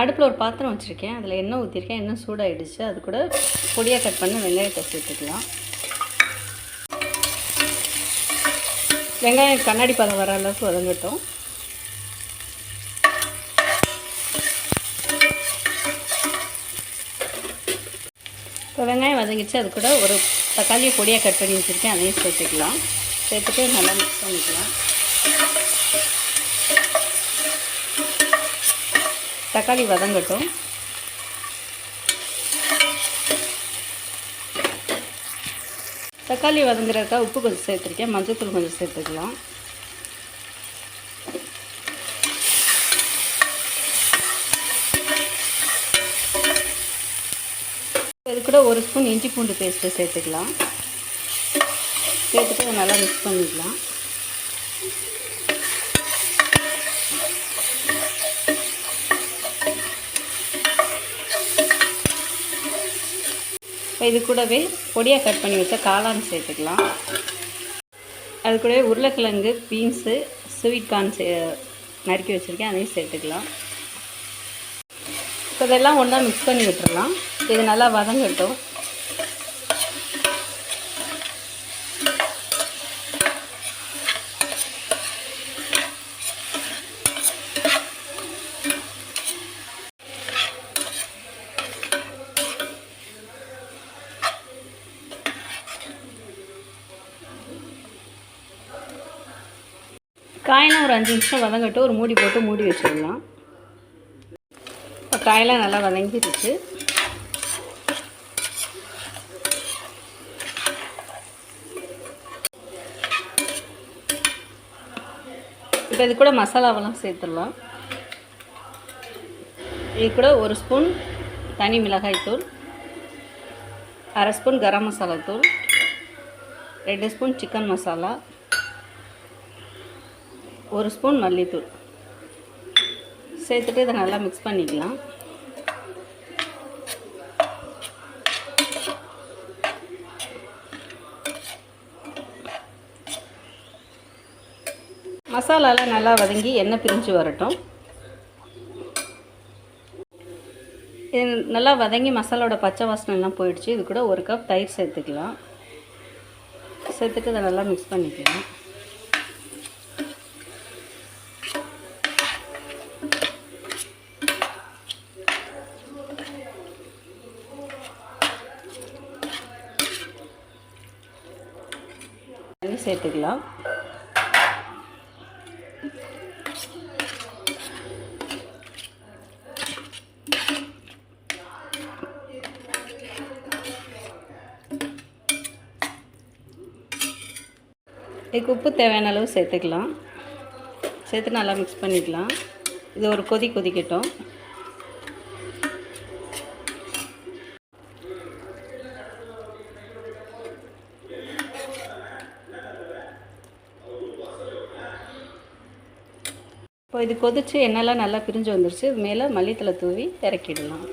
அடுப்பில் ஒரு பாத்திரம் வச்சுருக்கேன். அதில் எண்ணெய் ஊற்றிருக்கேன் எண்ணெய் சூடாகிடுச்சு அது கூட பொடியாக கட் பண்ண வெங்காயத்தை சேர்த்துக்கலாம் வெங்காயம் கண்ணாடி பதம் வர அளவுக்கு வதங்கட்டும். இப்போ வெங்காயம் வதங்கிச்சு அது கூட ஒரு தக்காளியை பொடியாக கட் பண்ணி வச்சுருக்கேன். அதையும் சேர்த்துக்கலாம். சேர்த்துட்டு நல்லா மிக்ஸ் பண்ணிக்கலாம். தக்காளி வதங்கட்டும். தக்காளி வதங்குறதுக்காக உப்பு கொஞ்சம் சேர்த்துருக்கேன். மஞ்சள்தூள் கொஞ்சம் சேர்த்துக்கலாம். இது கூட ஒரு ஸ்பூன் இஞ்சி பூண்டு பேஸ்ட்டு சேர்த்துக்கலாம். சேர்த்துட்டு நல்லா மிக்ஸ் பண்ணிக்கலாம். இது கூடவே பொடியாக கட் பண்ணி வச்ச காளான் சேர்த்துக்கலாம். அது கூடவே உருளைக்கிழங்கு பீன்ஸு ஸ்வீட் கார்ன் சே நறுக்கி வச்சுருக்கேன் அதையும் சேர்த்துக்கலாம். இப்போ இதெல்லாம் ஒன்றா மிக்ஸ் பண்ணி விட்டுறலாம். இது நல்லா வதங்கட்டும். காயெல்லாம் ஒரு அஞ்சு நிமிஷம் வதங்கட்டும் ஒரு மூடி போட்டு மூடி வச்சிடலாம். இப்போ காயெல்லாம் நல்லா வதங்கிடுச்சு. இப்போ இது கூட மசாலாவெல்லாம் சேர்த்துடலாம். இது கூட ஒரு ஸ்பூன் தனி மிளகாய் தூள் அரை ஸ்பூன் கரம் மசாலா தூள் ரெண்டு ஸ்பூன் சிக்கன் மசாலா ஒரு ஸ்பூன் மல்லித்தூள். சேர்த்துட்டு இதை நல்லா மிக்ஸ் பண்ணிக்கலாம். மசாலாலாம் நல்லா வதங்கி எண்ணெய் பிரிஞ்சு வரட்டும். இது நல்லா வதங்கி மசாலோட பச்சை வாசனை எல்லாம் போயிடுச்சு. இது கூட ஒரு கப் தயிர் சேர்த்துக்கலாம். சேர்த்துட்டு இதை நல்லா மிக்ஸ் பண்ணிக்கலாம். சேர்த்துக்கலாம். இதுக்கு உப்பு தேவையான அளவு சேர்த்துக்கலாம். சேர்த்து நல்லா மிக்ஸ் பண்ணிக்கலாம். இது ஒரு கொதி கொதிக்கட்டும். இப்போ இது கொதிச்சு எண்ணெய்லாம் நல்லா பிரிஞ்சு வந்துருச்சு. இது மேலே மல்லித்தலை தூவி இறக்கிடலாம்.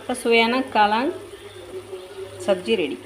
இப்போ சுவையான காளான் சப்ஜி ரெடி.